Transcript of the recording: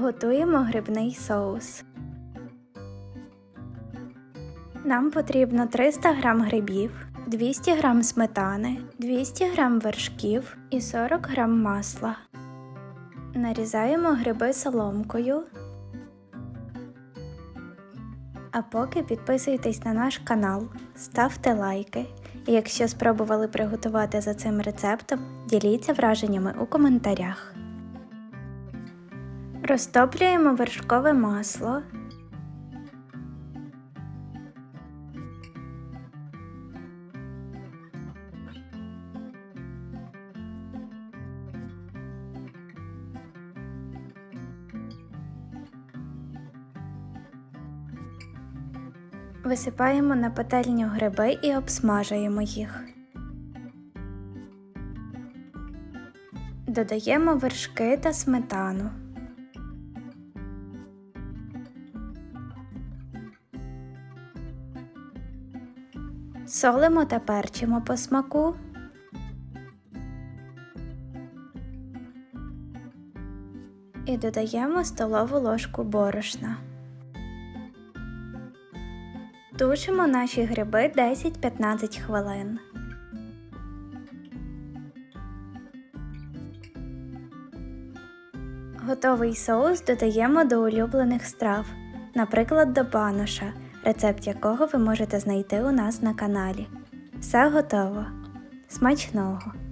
Готуємо грибний соус. Нам потрібно 300 г грибів, 200 г сметани, 200 г вершків і 40 г масла. Нарізаємо гриби соломкою. А поки підписуйтесь на наш канал, ставте лайки. І якщо спробували приготувати за цим рецептом, діліться враженнями у коментарях. Розтоплюємо вершкове масло. Висипаємо на пательню гриби і обсмажуємо їх. Додаємо вершки та сметану. Солимо та перчимо по смаку. І додаємо столову ложку борошна. Тушимо наші гриби 10-15 хвилин. Готовий соус додаємо до улюблених страв, наприклад, до баноша, рецепт якого ви можете знайти у нас на каналі. Все готово. Смачного!